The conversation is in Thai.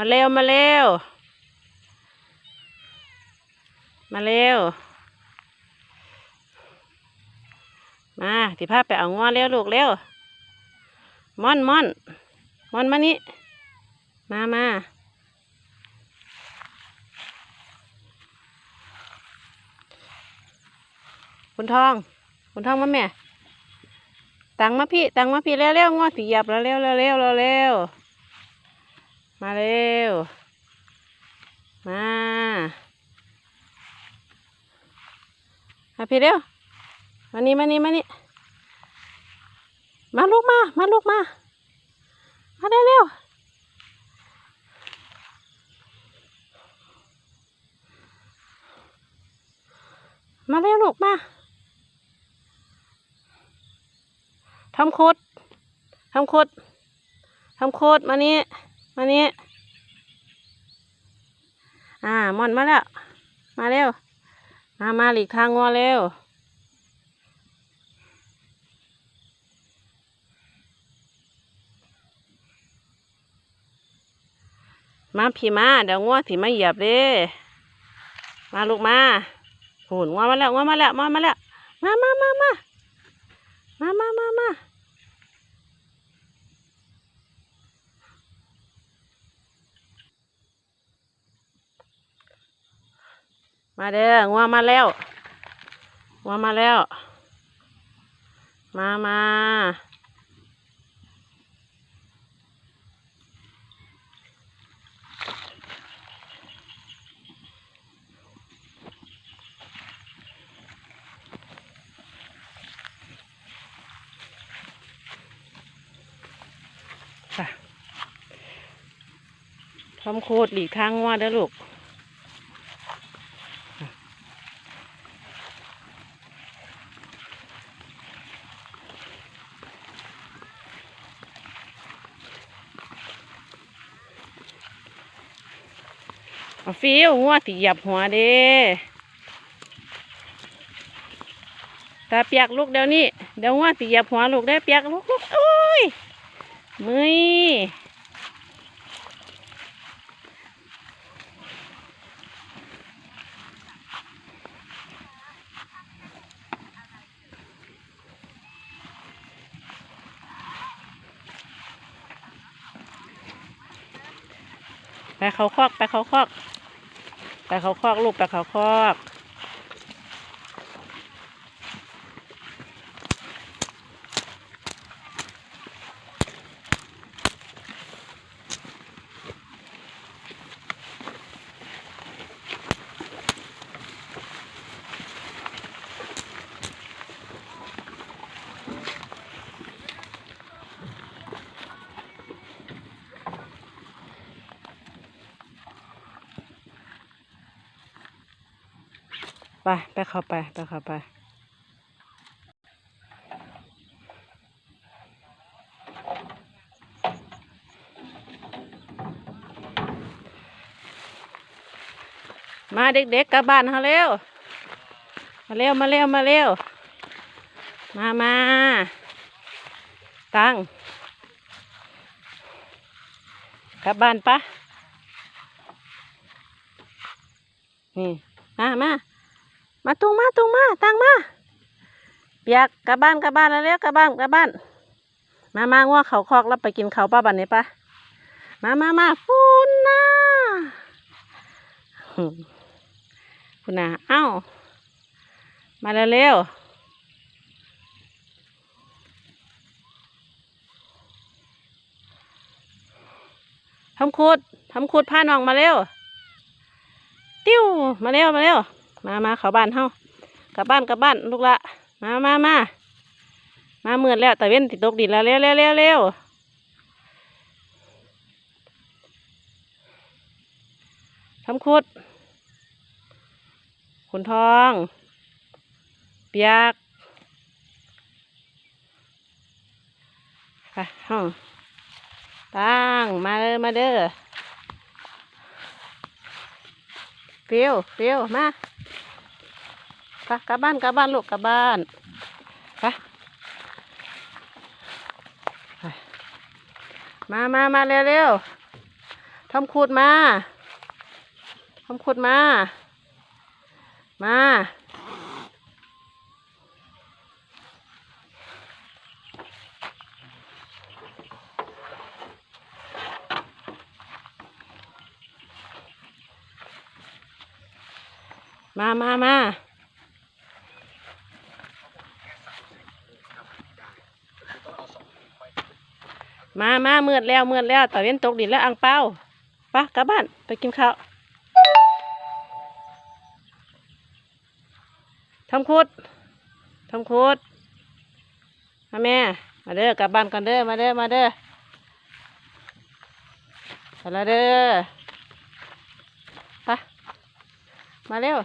มาเร็วมาเร็ว มาเร็ว มาที่พาไปเอาง้อเร็วลูกเร็วม่อนม่อนม่อนมานี่มามาคุณทองคุณทองมาแม่ตังมาพี่ ตังมาพี่เร็วเร็วง้อสีหยับแล้วเร็วเร็วเร็วเร็วเร็ว มาเร็ว มามาพี่เร็ว มานี่มานี่มานี่มาลูกมา มาลูกมา มาเร็วเร็วมาเร็วลูกมาทำโคตรทำโคตรทำโคตรมานี่ มานี่อ่ามอนมาแล้ว มาเร็ว มามาหลีกทางงัวเร็วมาพี่มาเดี๋ยวงัวสิมาเหยียบเด้มาลูกมาหูนงัวมาแล้วงัวมาแล้วมามาแล้วมามามามามามามามา มาเด้องัวมาแล้วงัวมาแล้ว มามาค่ะทำโคตรหลีกทางงัวเด้อลูก ฟิวงัวสิเหยียบหัวเด้ตาเปียกลูกเดี๋ยวนี้เดี๋ยวงัวสิเหยียบหัวลูกได้เปียกลูกลูกโอ้ยมืยไปเขาคอกไปเขาคอก ไปเขาคอกลูกไปเขาคอก ไปไปเข้าไปไปเข้าไปมาเด็กๆกลับบ้านเขาเร็ว มาเร็ว มาเร็ว มาเร็ว มามา ตั้งกลับบ้านปะนี่ มามา มาตรงมาตรงมาตังมาเปียกกลับบ้านกลับบ้านแล้วเร็วกลับบ้านกลับบ้าน มามาง่วงเขาคอกแล้วไปกินเขาป้าบันนี้ปะมามามาฟุนนะคุณน่ะเอ้า มาเร็วทำคูดทำคูดพาน้องมาเร็ว ติ้ว มาเร็ว มาเร็ว มามาเขาบ้านเฮากลับบ้านกลับบ้านลูกละ มามามามาเมื่อแล้วแต่เว้นติดตกดินแล้วเร็วเร็วเร็วเร็วทำคุดขุนทองเปียกไปห้องตั้งมาเด้อมาเด้อเปียวเปียวมา ปกลับบ้านกลับบ้านลูกกลับบ้านไปมามามาเร็วเร็วทำขุดมาทำขุดมา มามามามา มามาเมืดแล้วเมืดแล้วตะเวนตกดินแล้วอังเป้าปะกลับบ้านไปกินข้าวทำคุดทำคุดมาแม่ มาเด้อกลับบ้านกันเด้อมาเด้อมาเด้อไปและเด้อปะมาเร็ว